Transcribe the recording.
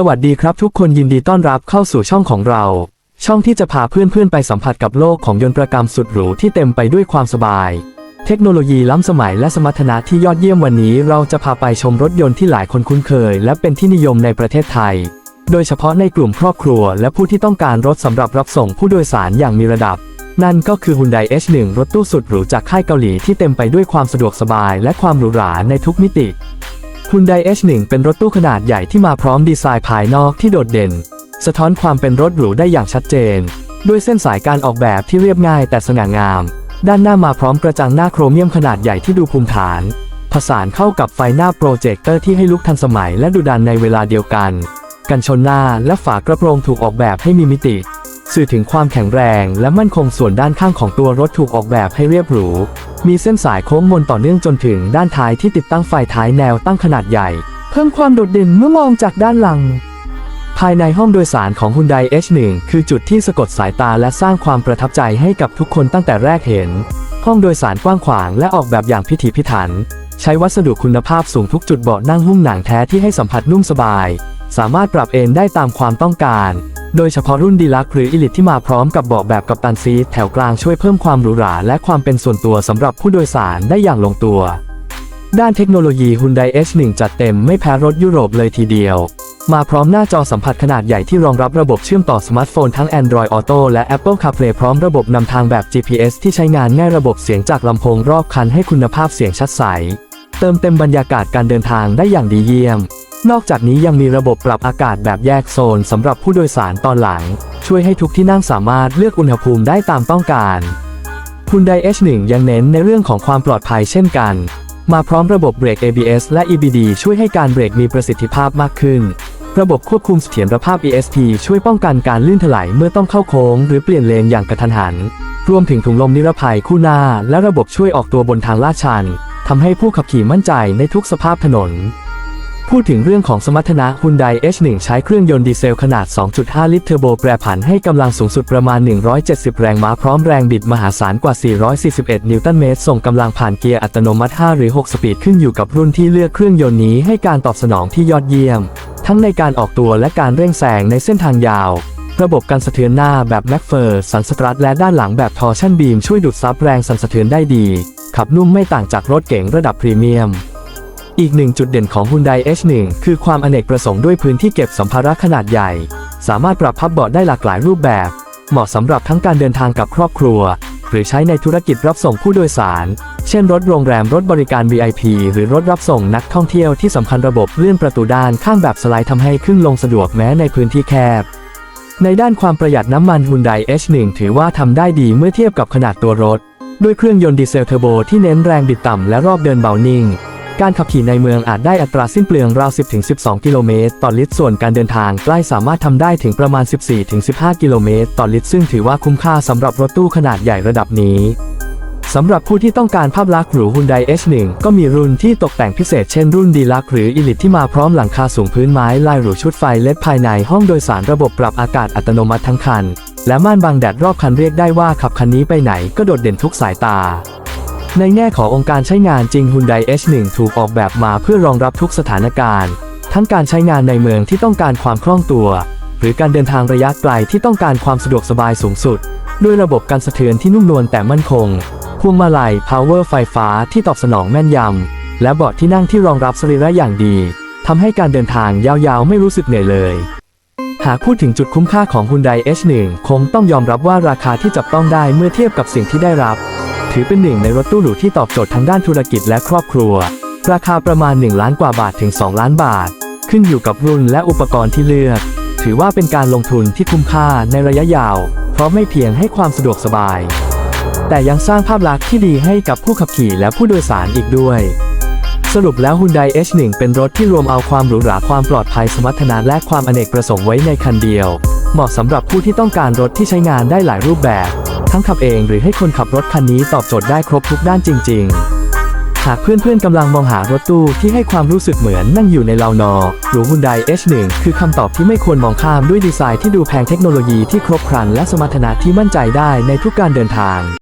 สวัสดีครับทุกคนยินดีต้อนรับเข้าสู่ช่องของเรา ช่องที่จะพาเพื่อนๆไปสัมผัสกับโลกของยนต์ประกรรมสุดหรูที่เต็มไปด้วยความสบาย เทคโนโลยีล้ำสมัยและสมรรถนะที่ยอดเยี่ยมวันนี้ เราจะพาไปชมรถยนต์ที่หลายคนคุ้นเคย และเป็นที่นิยมในประเทศไทย โดยเฉพาะในกลุ่มครอบครัว และผู้ที่ต้องการรถสำหรับรับส่งผู้โดยสารอย่างมีระดับ นั่นก็คือ Hyundai H1 รถตู้สุดหรูจากค่ายเกาหลีที่เต็มไปด้วยความสะดวกสบาย และความหรูหราในทุกมิติ Hyundai H1 เป็นรถตู้ขนาดใหญ่ที่มาพร้อมดีไซน์ภายนอกที่โดดเด่น สะท้อนความเป็นรถหรูได้อย่างชัดเจน ด้วยเส้นสายการออกแบบที่เรียบง่ายแต่สง่างาม ด้านหน้ามาพร้อมกระจังหน้าโครเมียมขนาดใหญ่ที่ดูภูมิฐาน ผสานเข้ากับไฟหน้าโปรเจคเตอร์ที่ให้ลุกทันสมัยและดุดันในเวลาเดียวกัน กันชนหน้าและฝากระโปรงถูกออกแบบให้มีมิติ สื่อถึงความแข็งแรงและมั่นคงส่วนด้านข้างของตัวรถถูกออกแบบให้เรียบหรู มีเส้นสายโค้งมนต่อเนื่องจนถึงด้านท้ายที่ติดตั้งไฟท้ายแนวตั้งขนาดใหญ่ เพิ่มความโดดเด่นเมื่อมองจากด้านหลัง ภายในห้องโดยสารของ Hyundai H1 คือจุดที่สะกดสายตาและสร้างความประทับใจให้กับทุกคนตั้งแต่แรกเห็น ห้องโดยสารกว้างขวางและออกแบบอย่างพิถีพิถัน ใช้วัสดุคุณภาพสูงทุกจุดเบาะนั่งหุ้มหนังแท้ที่ให้สัมผัสนุ่มสบาย สามารถปรับเอนได้ตามความต้องการ โดยเฉพาะรุ่นดีลักหรืออิลิทที่มาพร้อมกับเบาะแบบกัปตันซีแถวกลางช่วยเพิ่มความหรูหราและความเป็นส่วนตัวสำหรับผู้โดยสารได้อย่างลงตัว ด้านเทคโนโลยี Hyundai H1 จัดเต็มไม่แพ้รถยุโรปเลยทีเดียว มาพร้อมหน้าจอสัมผัสขนาดใหญ่ที่รองรับระบบเชื่อมต่อสมาร์ทโฟนทั้ง Android Auto และ Apple CarPlay พร้อมระบบนำทางแบบ GPS ที่ใช้งานง่ายระบบเสียงจากลำโพงรอบคันให้คุณภาพเสียงชัดใส เติมเต็มบรรยากาศการเดินทางได้อย่างดีเยี่ยม นอกจากนี้ยังมีระบบปรับอากาศแบบแยกโซนสำหรับผู้โดยสารตอนหลัง ช่วยให้ทุกที่นั่งสามารถเลือกอุณหภูมิได้ตามต้องการ Hyundai H1 ยังเน้นในเรื่องของความปลอดภัยเช่นกัน มาพร้อมระบบเบรก ABS และ EBD ช่วยให้การเบรกมีประสิทธิภาพมากขึ้น ระบบควบคุมเสถียรภาพ ESP ช่วยป้องกันการลื่นถลายเมื่อต้องเข้าโค้ง หรือเปลี่ยนเลนอย่างกระทันหัน รวมถึงถุงลมนิรภัยคู่หน้า และระบบช่วยออกตัวบนทางลาดชันทำให้ผู้ขับขี่มั่นใจในทุกสภาพถนน พูดถึงเรื่องของสมรรถนะ Hyundai H1 ใช้เครื่องยนต์ดีเซลขนาด 2.5 ลิตรเทอร์โบแปรผันให้กำลังสูงสุดประมาณ 170 แรงม้าพร้อมแรงบิดมหาศาลกว่า 441 นิวตันเมตร ส่งกำลังผ่านเกียร์อัตโนมัติ 5 หรือ 6 สปีดขึ้นอยู่กับรุ่นที่เลือกเครื่องยนต์นี้ให้การตอบสนองที่ยอดเยี่ยม ทั้งในการออกตัวและการเร่งแซงในเส้นทางยาว ระบบการสะเทือนหน้าแบบแม็กเฟอร์สันสตรัทและด้านหลังแบบทอร์ชั่นบีมช่วยดูดซับแรงสั่นสะเทือนได้ดี ขับนุ่มไม่ต่างจากรถเก๋งระดับพรีเมียม อีกหนึ่งจุดเด่นของ Hyundai H1 คือความอเนกประสงค์ด้วยพื้นที่เก็บสัมภาระขนาดใหญ่ สามารถปรับพับเบาะได้หลากหลายรูปแบบ เหมาะสำหรับทั้งการเดินทางกับครอบครัว หรือใช้ในธุรกิจรับส่งผู้โดยสาร เช่นรถโรงแรมรถบริการ VIP หรือรถรับส่งนักท่องเที่ยวที่สำคัญระบบเลื่อนประตูด้านข้างแบบสไลด์ทำให้ขึ้นลงสะดวกแม้ในพื้นที่แคบ ในด้านความประหยัดน้ำมัน Hyundai H1 ถือว่าทำได้ดีเมื่อเทียบกับขนาดตัวรถ ด้วยเครื่องยนต์ดีเซลเทอร์โบที่เน้นแรงบิดต่ำและรอบเดินเบานิ่ง การขับขี่ในเมืองอาจได้อัตราสิ้นเปลืองราว 10-12 กิโลเมตร ต่อลิตร ส่วนการเดินทางใกล้สามารถทำได้ถึงประมาณ 14-15 กิโลเมตร ต่อลิตร ซึ่งถือว่าคุ้มค่าสำหรับรถตู้ขนาดใหญ่ระดับนี้สำหรับผู้ที่ต้องการภาพลักษณ์หรู Hyundai H1 ก็มีรุ่นที่ตกแต่งพิเศษเช่นรุ่นดีลักหรือ Elite ที่มาพร้อมหลังคาสูงพื้นไม้ลายหรูชุดไฟเล็ดภายในห้องโดยสารระบบปรับอากาศอัตโนมัติทั้งคัน และม่านบังแดดรอบคันเรียกได้ว่าขับคันนี้ไปไหนก็โดดเด่นทุกสายตา ในแง่ขององค์การใช้งานจริง Hyundai H1 ถูกออกแบบมาเพื่อรองรับทุกสถานการณ์ ทั้งการใช้งานในเมืองที่ต้องการความคล่องตัว หรือการเดินทางระยะไกลที่ต้องการความสะดวกสบายสูงสุด ด้วยระบบการสะเทือนที่นุ่มนวลแต่มั่นคงพวงมาลัย power ไฟฟ้าที่ตอบสนองแม่นยำ และเบาะที่นั่งที่รองรับสรีระอย่างดีทำให้การเดินทางยาวๆ ไม่รู้สึกเหนื่อยเลย หากพูดถึงจุดคุ้มค่าของ Hyundai H1 คงต้องยอมรับว่าราคาที่จับต้องได้เมื่อเทียบกับสิ่งที่ได้รับ ถือเป็นหนึ่งในรถตู้หรูที่ตอบโจทย์ทางด้านธุรกิจและครอบครัว ราคาประมาณ 1 ล้านกว่าบาทถึง 2 ล้านบาท ขึ้นอยู่กับรุ่นและอุปกรณ์ที่เลือก ถือว่าเป็นการลงทุนที่คุ้มค่าในระยะยาว เพราะไม่เพียงให้ความสะดวกสบาย แต่ยังสร้างภาพลักษณ์ที่ดีให้กับผู้ขับขี่และผู้โดยสารอีกด้วยสรุปแล้ว Hyundai H1 เป็นรถที่รวมเอาความหรูหราความปลอดภัยสมรรถนะและความอเนกประสงค์ไว้ในคันเดียว เหมาะสำหรับผู้ที่ต้องการรถที่ใช้งานได้หลายรูปแบบ ทั้งขับเองหรือให้คนขับรถคันนี้ตอบโจทย์ได้ครบทุกด้านจริง ๆ หากเพื่อนๆกำลังมองหารถตู้ที่ให้ความรู้สึกเหมือนนั่งอยู่ในลาวนอหรือ Hyundai H1 คือคำตอบที่ไม่ควรมองข้ามด้วยดีไซน์ที่ดูแพงเทคโนโลยีที่ครบครันและสมรรถนะที่มั่นใจได้ในทุกการเดินทาง